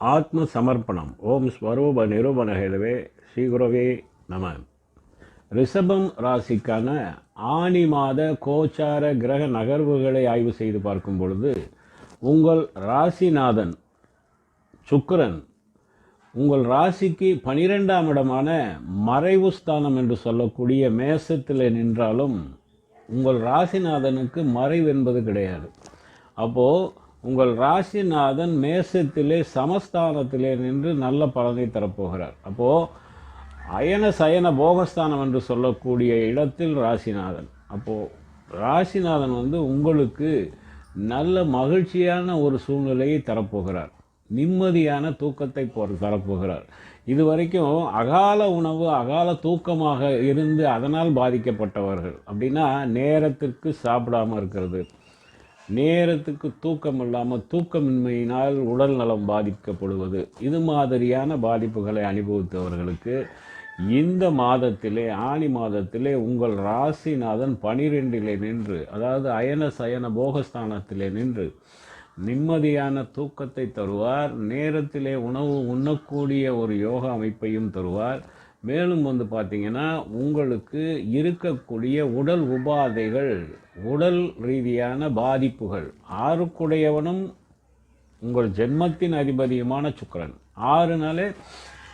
ஆத்ம சமர்ப்பணம் ஓம் ஸ்வரூப நிரூபண ஸ்ரீகுரவே நம. ரிஷபம் ராசிக்கான ஆனி மாத கோச்சார கிரக நகர்வுகளை ஆய்வு செய்து பார்க்கும் பொழுது உங்கள் ராசிநாதன் சுக்கரன் உங்கள் ராசிக்கு பனிரெண்டாம் இடமான மறைவு ஸ்தானம் என்று சொல்லக்கூடிய மேசத்தில் நின்றாலும் உங்கள் ராசிநாதனுக்கு மறைவு என்பது கிடையாது. அப்போது உங்கள் ராசிநாதன் மேசத்திலே சமஸ்தானத்திலே நின்று நல்ல பலனை தரப்போகிறார். அப்போது அயன சயன போகஸ்தானம் என்று சொல்லக்கூடிய இடத்தில் ராசிநாதன். அப்போது ராசிநாதன் வந்து உங்களுக்கு நல்ல மகிழ்ச்சியான ஒரு சூழ்நிலையை தரப்போகிறார். நிம்மதியான தூக்கத்தை போ தரப்போகிறார். இது வரைக்கும் அகால உணவு அகால தூக்கமாக இருந்து அதனால் பாதிக்கப்பட்டவர்கள். அப்படின்னா நேரத்திற்கு சாப்பிடாம இருக்கிறது. நேரத்துக்கு தூக்கம் இல்லாமல் தூக்கமின்மையினால் உடல் நலம் பாதிக்கப்படுவது. இது மாதிரியான பாதிப்புகளை அனுபவித்தவர்களுக்கு இந்த மாதத்திலே ஆணி மாதத்திலே உங்கள் ராசிநாதன் பனிரெண்டிலே நின்று அதாவது அயன சயன போகஸ்தானத்திலே நின்று நிம்மதியான தூக்கத்தை தருவார். நேரத்திலே உணவு உண்ணக்கூடிய ஒரு யோகா அமைப்பையும் தருவார். மேலும் வந்து பார்த்திங்கன்னா உங்களுக்கு இருக்கக்கூடிய உடல் உபாதைகள் உடல் ரீதியான பாதிப்புகள் ஆறுக்குடையவனும் உங்கள் ஜென்மத்தின் அதிபதியுமான சுக்கரன். ஆறுனாலே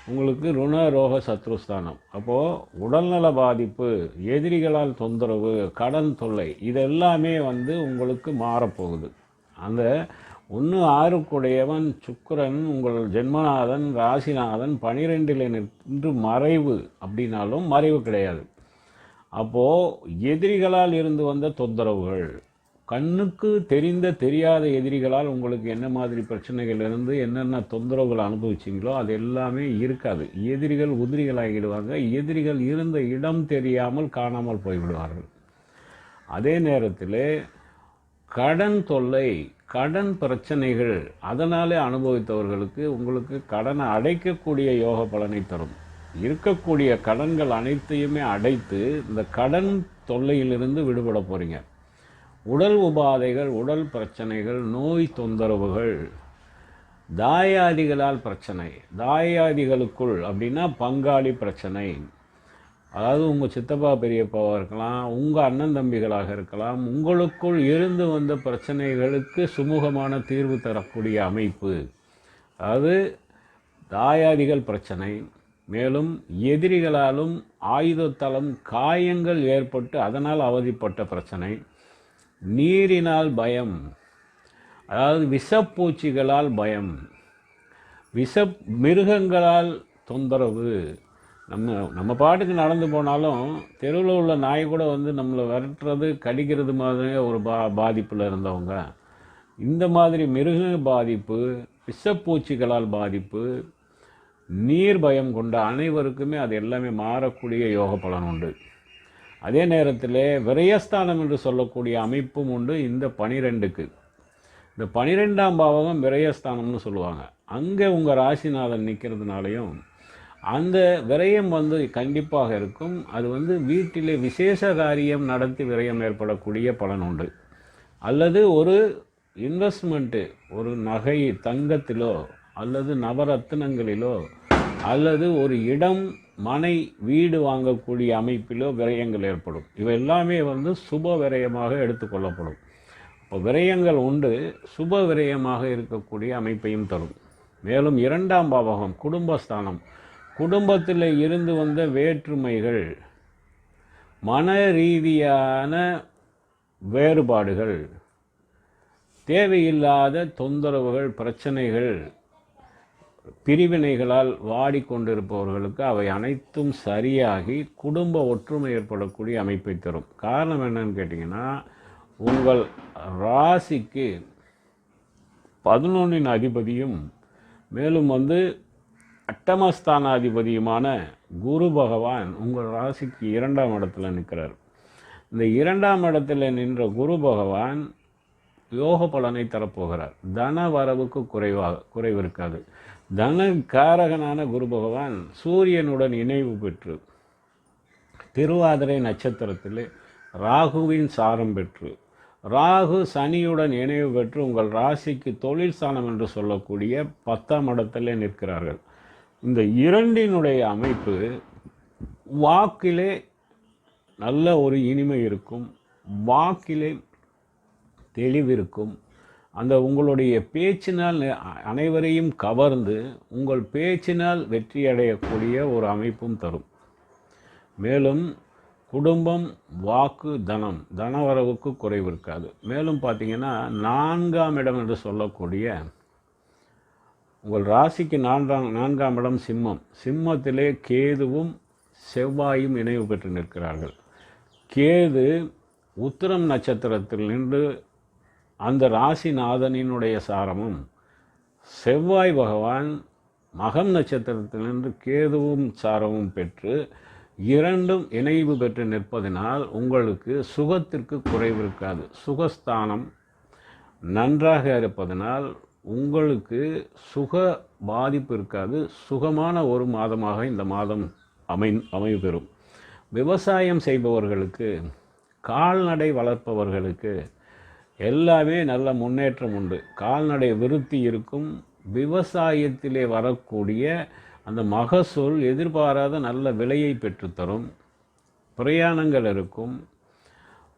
உங்களுக்கு ருண ரோக சத்ருஸ்தானம். அப்போது உடல்நல பாதிப்பு எதிரிகளால் தொந்தரவு கடன் தொல்லை இதெல்லாமே வந்து உங்களுக்கு மாறப்போகுது. அந்த ஒன்று ஆறுக்குடையவன் சுக்கரன் உங்கள் ஜென்மநாதன் ராசிநாதன் பனிரெண்டில் நின்று மறைவு அப்படின்னாலும் மறைவு கிடையாது. அப்போது எதிரிகளால் இருந்து வந்த தொந்தரவுகள் கண்ணுக்கு தெரிந்த தெரியாத எதிரிகளால் உங்களுக்கு என்ன மாதிரி பிரச்சனைகள் இருந்து என்னென்ன தொந்தரவுகள் அனுபவிச்சிங்களோ அது எல்லாமே இருக்காது. எதிரிகள் உதிரிகளாகிடுவாங்க. எதிரிகள் இருந்த இடம் தெரியாமல் காணாமல் போய்விடுவார்கள். அதே நேரத்தில் கடன் தொல்லை கடன் பிரச்சனைகள் அதனாலே அனுபவித்தவர்களுக்கு உங்களுக்கு கடனை அடைக்கக்கூடிய யோக பலனை தரும். இருக்கக்கூடிய கடன்கள் அனைத்தையுமே அடைத்து இந்த கடன் தொல்லையிலிருந்து விடுபட போகிறீங்க உடல் உபாதைகள் உடல் பிரச்சனைகள் நோய் தொந்தரவுகள் தாயாதிகளால் பிரச்சனை தாயாதிகளுக்குள் அப்படின்னா பங்காளி பிரச்சனை அதாவது உங்கள் சித்தப்பா பெரியப்பாவாக இருக்கலாம் உங்கள் அண்ணன் தம்பிகளாக இருக்கலாம் உங்களுக்குள் இருந்து வந்த பிரச்சனைகளுக்கு சுமூகமான தீர்வு தரக்கூடிய அமைப்பு. அதாவது தாயாதிகள் பிரச்சனை மேலும் எதிரிகளாலும் ஆயுதத்தாலும் காயங்கள் ஏற்பட்டு அதனால் அவதிப்பட்ட பிரச்சனை நீரினால் பயம் அதாவது விஷப்பூச்சிகளால் பயம் விஷ மிருகங்களால் தொந்தரவு நம்ம நம்ம பாட்டுக்கு நடந்து போனாலும் தெருவில் உள்ள நாய் கூட வந்து நம்மளை விரட்டுறது கடிக்கிறது மாதிரி ஒரு பா பாதிப்பில் இருந்தவங்க. இந்த மாதிரி மிருக பாதிப்பு விஷப்பூச்சிகளால் பாதிப்பு நீர் பயம் கொண்ட அனைவருக்குமே அது எல்லாமே மாறக்கூடிய யோக பலன் உண்டு. அதே நேரத்தில் விரயஸ்தானம் என்று சொல்லக்கூடிய அமைப்பும் உண்டு இந்த பனிரெண்டுக்கு. இந்த பனிரெண்டாம் பாவகம் விரயஸ்தானம்னு சொல்லுவாங்க. அங்கே உங்கள் ராசிநாதன் நிற்கிறதுனாலையும் அந்த விரயம் வந்து கண்டிப்பாக இருக்கும். அது வந்து வீட்டிலே விசேஷ காரியம் நடத்தி விரயம் ஏற்படக்கூடிய பலன் உண்டு. அல்லது ஒரு இன்வெஸ்ட்மெண்ட்டு ஒரு நகை தங்கத்திலோ அல்லது நவரத்தினங்களிலோ அல்லது ஒரு இடம் மனை வீடு வாங்கக்கூடிய அமைப்பிலோ விரயங்கள் ஏற்படும். இவை எல்லாமே வந்து சுப விரயமாக எடுத்துக்கொள்ளப்படும் இப்போ விரயங்கள் உண்டு சுப விரயமாக இருக்கக்கூடிய அமைப்பையும் தரும். மேலும் இரண்டாம் பாவகம் குடும்பஸ்தானம். குடும்பத்தில் இருந்து வந்த வேற்றுமைகள் மன ரீதியான வேறுபாடுகள் தேவையில்லாத தொந்தரவுகள் பிரச்சனைகள் பிரிவினைகளால் வாடிக்கொண்டிருப்பவர்களுக்கு அவை அனைத்தும் சரியாகி குடும்ப ஒற்றுமை ஏற்படக்கூடிய அமைப்பை தரும். காரணம் என்னன்னு கேட்டிங்கன்னா உங்கள் ராசிக்கு பதினொன்றின் அதிபதியும் மேலும் வந்து அட்டமஸ்தானாதிபதியுமான குரு பகவான் உங்கள் ராசிக்கு இரண்டாம் இடத்துல நிற்கிறார். இந்த இரண்டாம் இடத்துல நின்ற குரு பகவான் யோக பலனை தரப்போகிறார். தன வரவுக்கு குறைவாக குறைவு இருக்காது. தன காரகனான குரு பகவான் சூரியனுடன் இணைவு பெற்று திருவாதிரை நட்சத்திரத்தில் ராகுவின் சாரம் பெற்று ராகு சனியுடன் இணைவு பெற்று உங்கள் ராசிக்கு தொழில் ஸ்தானம் என்று சொல்லக்கூடிய பத்தாம் இடத்திலே நிற்கிறார்கள். இந்த இரண்டினுடைய அமைப்பு வாக்கிலே நல்ல ஒரு இனிமை இருக்கும் வாக்கிலே தெளிவிருக்கும் அந்த உங்களுடைய பேச்சினால் அனைவரையும் கவர்ந்து உங்கள் பேச்சினால் வெற்றியடையக்கூடிய ஒரு அமைப்பும் தரும். மேலும் குடும்பம் வாக்கு தனம் தனவரவுக்கு குறைவு இருக்காது. மேலும் பார்த்தீங்கன்னா நான்காம் இடம் என்று சொல்லக்கூடிய உங்கள் ராசிக்கு நான்காம் நான்காம் இடம் சிம்மம். சிம்மத்திலே கேதுவும் செவ்வாயும் இணைவு பெற்று நிற்கிறார்கள். கேது உத்திரம் நட்சத்திரத்தில் நின்று அந்த ராசிநாதனினுடைய சாரமும் செவ்வாய் பகவான் மகம் நட்சத்திரத்தில் நின்று கேதுவும் சாரமும் பெற்று இரண்டும் இணைவு பெற்று நிற்பதனால் உங்களுக்கு சுகத்திற்கு குறைவு இருக்காது. சுகஸ்தானம் நன்றாக இருப்பதனால் உங்களுக்கு சுக பாதிப்பு இருக்காது. சுகமான ஒரு மாதமாக இந்த மாதம் அமை அமைவு பெறும் விவசாயம் செய்பவர்களுக்கு கால்நடை வளர்ப்பவர்களுக்கு எல்லாமே நல்ல முன்னேற்றம் உண்டு. கால்நடை விருத்தி இருக்கும். விவசாயத்திலே வரக்கூடிய அந்த மகசூல் எதிர்பாராத நல்ல விலையை பெற்றுத்தரும். பிரயாணங்கள் இருக்கும்.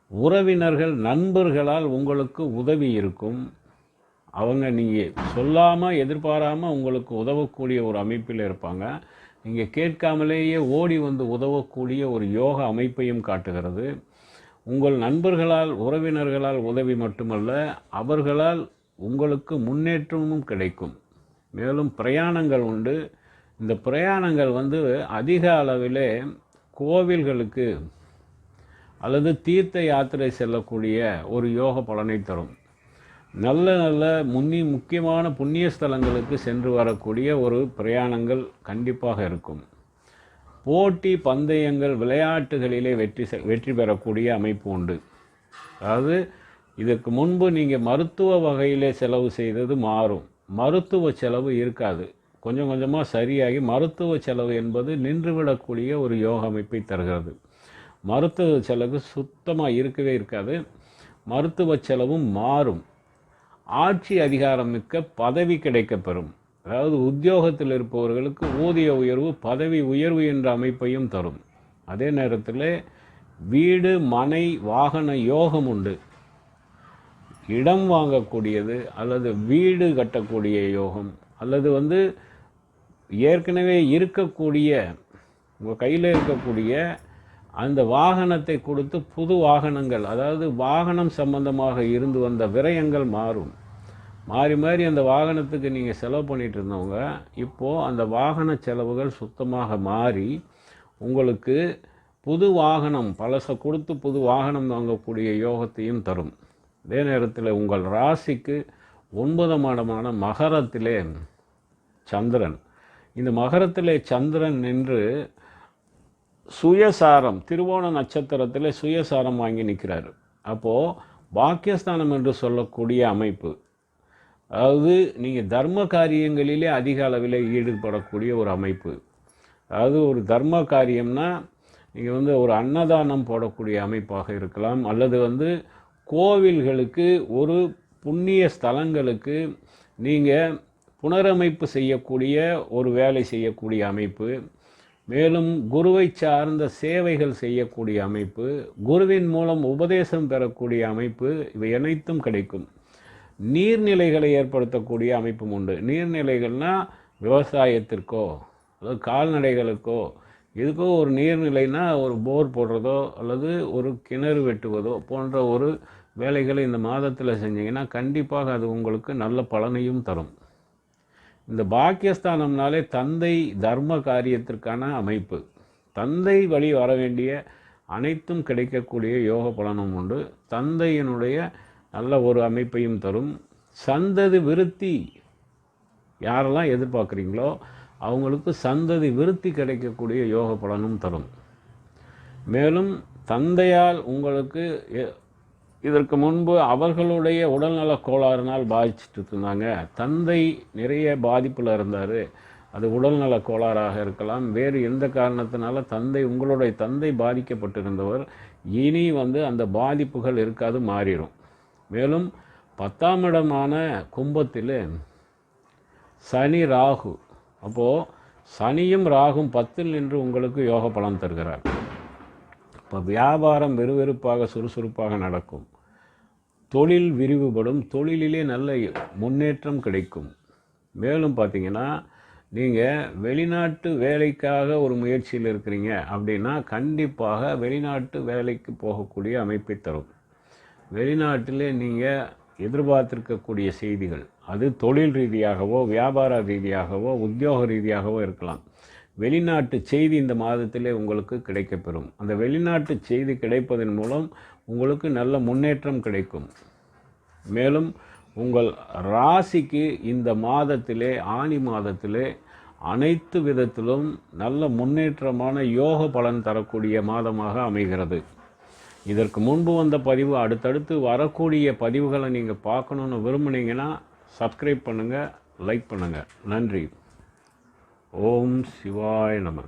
உறவினர்கள் நண்பர்களால் உங்களுக்கு உதவி இருக்கும். அவங்க நீங்கள் சொல்லாமல் எதிர்பாராமல் உங்களுக்கு உதவக்கூடிய ஒரு அமைப்பில் இருப்பாங்க. நீங்கள் கேட்காமலேயே ஓடி வந்து உதவக்கூடிய ஒரு யோக அமைப்பையும் காட்டுகிறது. உங்கள் நண்பர்களால் உறவினர்களால் உதவி மட்டுமல்ல அவர்களால் உங்களுக்கு முன்னேற்றமும் கிடைக்கும். மேலும் பிரயாணங்கள் உண்டு. இந்த பிரயாணங்கள் வந்து அதிக அளவிலே கோவில்களுக்கு அல்லது தீர்த்த யாத்திரை செல்லக்கூடிய ஒரு யோக பலனை தரும். நல்ல நல்ல முன்னி முக்கியமான புண்ணிய ஸ்தலங்களுக்கு சென்று வரக்கூடிய ஒரு பிரயாணங்கள் கண்டிப்பாக இருக்கும். போட்டி பந்தயங்கள் விளையாட்டுகளிலே வெற்றி செ- வெற்றி பெறக்கூடிய அமைப்பு உண்டு. அதாவது இதற்கு முன்பு நீங்கள் மருத்துவ வகையிலே செலவு செய்தது மாறும். மருத்துவ செலவு இருக்காது. கொஞ்சம் கொஞ்சமாக சரியாகி மருத்துவ செலவு என்பது நின்றுவிடக்கூடிய ஒரு யோக அமைப்பை தருகிறது. மருத்துவ செலவு சுத்தமாக இருக்கவே இருக்காது. மருத்துவ செலவும் மாறும். ஆட்சி அதிகாரம் மிக்க பதவி கிடைக்கப்பெறும். அதாவது உத்தியோகத்தில் இருப்பவர்களுக்கு ஊதிய உயர்வு பதவி உயர்வு என்ற அமைப்பையும் தரும். அதே நேரத்தில் வீடு மனை வாகன யோகம் உண்டு. இடம் வாங்கக்கூடியது அல்லது வீடு கட்டக்கூடிய யோகம் அல்லது வந்து ஏற்கனவே இருக்கக்கூடிய உங்கள் கையில் இருக்கக்கூடிய அந்த வாகனத்தை கொடுத்து புது வாகனங்கள் அதாவது வாகனம் சம்பந்தமாக இருந்து வந்த விரயங்கள் மாறும். மாறி மாறி அந்த வாகனத்துக்கு நீங்கள் செலவு பண்ணிட்டு இருந்தவங்க இப்போது அந்த வாகன செலவுகள் சுத்தமாக மாறி உங்களுக்கு புது வாகனம் பழசை கொடுத்து புது வாகனம் வாங்கக்கூடிய யோகத்தையும் தரும். அதே நேரத்தில் உங்கள் ராசிக்கு ஒன்பதாம் இடமான மகரத்திலே சந்திரன். இந்த மகரத்திலே சந்திரன் நின்று சுயசாரம் திருவோண நட்சத்திரத்தில் சுயசாரம் வாங்கி நிற்கிறார் அப்போது பாக்கியஸ்தானம் என்று சொல்லக்கூடிய அமைப்பு அதாவது நீங்கள் தர்ம காரியங்களிலே அதிக அளவில் ஈடுபடக்கூடிய ஒரு அமைப்பு. அதாவது ஒரு தர்ம காரியம்னா நீங்கள் வந்து ஒரு அன்னதானம் போடக்கூடிய அமைப்பாக இருக்கலாம் அல்லது வந்து கோவில்களுக்கு ஒரு புண்ணிய ஸ்தலங்களுக்கு நீங்கள் புனரமைப்பு செய்யக்கூடிய ஒரு வேலை செய்யக்கூடிய அமைப்பு. மேலும் குருவை சார்ந்த சேவைகள் செய்யக்கூடிய அமைப்பு குருவின் மூலம் உபதேசம் பெறக்கூடிய அமைப்பு இவை அனைத்தும் கிடைக்கும். நீர்நிலைகளை ஏற்படுத்தக்கூடிய அமைப்பும் உண்டு. நீர்நிலைகள்னால் விவசாயத்திற்கோ அதாவது கால்நடைகளுக்கோ இதுக்கோ ஒரு நீர்நிலைனா ஒரு போர் போடுறதோ அல்லது ஒரு கிணறு வெட்டுவதோ போன்ற ஒரு வேலைகளை இந்த மாதத்தில் செஞ்சீங்கன்னா கண்டிப்பாக அது உங்களுக்கு நல்ல பலனையும் தரும். இந்த பாக்கியஸ்தானம்னாலே தந்தை தர்ம காரியத்திற்கான அமைப்பு. தந்தை வழி வர வேண்டிய அனைத்தும் கிடைக்கக்கூடிய யோக பலனும் உண்டு. தந்தையினுடைய நல்ல ஒரு அமைப்பையும் தரும். சந்ததி விருத்தி யாரெல்லாம் எதிர்பார்க்குறீங்களோ அவங்களுக்கு சந்ததி விருத்தி கிடைக்கக்கூடிய யோக பலனும் தரும். மேலும் தந்தையால் உங்களுக்கு எ- இதற்கு முன்பு அவர்களுடைய உடல்நலக் கோளாறுனால் பாதிச்சுட்டு இருந்தாங்க. தந்தை நிறைய பாதிப்பில் இருந்தார். அது உடல்நலக் கோளாறாக இருக்கலாம். வேறு எந்த காரணத்தினால தந்தை உங்களுடைய தந்தை பாதிக்கப்பட்டிருந்தவர் இனி வந்து அந்த பாதிப்புகள் இருக்காது மாறிடும் மேலும் பத்தாம் இடமான கும்பத்தில் சனி ராகு. அப்போது சனியும் ராகும் பத்தில் நின்று உங்களுக்கு யோக பலன் தருகிறார். இப்போ வியாபாரம் விறுவிறுப்பாக சுறுசுறுப்பாக நடக்கும். தொழில் விரிவுபடும். தொழிலிலே நல்ல முன்னேற்றம் கிடைக்கும். மேலும் பார்த்தீங்கன்னா நீங்கள் வெளிநாட்டு வேலைக்காக ஒரு முயற்சியில் இருக்கிறீங்க அப்படின்னா கண்டிப்பாக வெளிநாட்டு வேலைக்கு போகக்கூடிய அமைப்பை தரும். வெளிநாட்டிலே நீங்கள் எதிர்பார்த்திருக்கக்கூடிய செய்திகள் அது தொழில் ரீதியாகவோ வியாபார ரீதியாகவோ உத்தியோக ரீதியாகவோ இருக்கலாம். வெளிநாட்டு செய்தி இந்த மாதத்திலே உங்களுக்கு கிடைக்கப்பெறும். அந்த வெளிநாட்டு செய்தி கிடைப்பதன் மூலம் உங்களுக்கு நல்ல முன்னேற்றம் கிடைக்கும். மேலும் உங்கள் ராசிக்கு இந்த மாதத்திலே ஆணி மாதத்திலே அனைத்து விதத்திலும் நல்ல முன்னேற்றமான யோக பலன் தரக்கூடிய மாதமாக அமைகிறது. இதற்கு முன்பு வந்த பதிவு அடுத்தடுத்து வரக்கூடிய பதிவுகளை நீங்கள் பார்க்கணுன்னு விரும்புனீங்கன்னா சப்ஸ்கிரைப் பண்ணுங்கள் லைக் பண்ணுங்கள் நன்றி. ஓம் சிவாய் நம.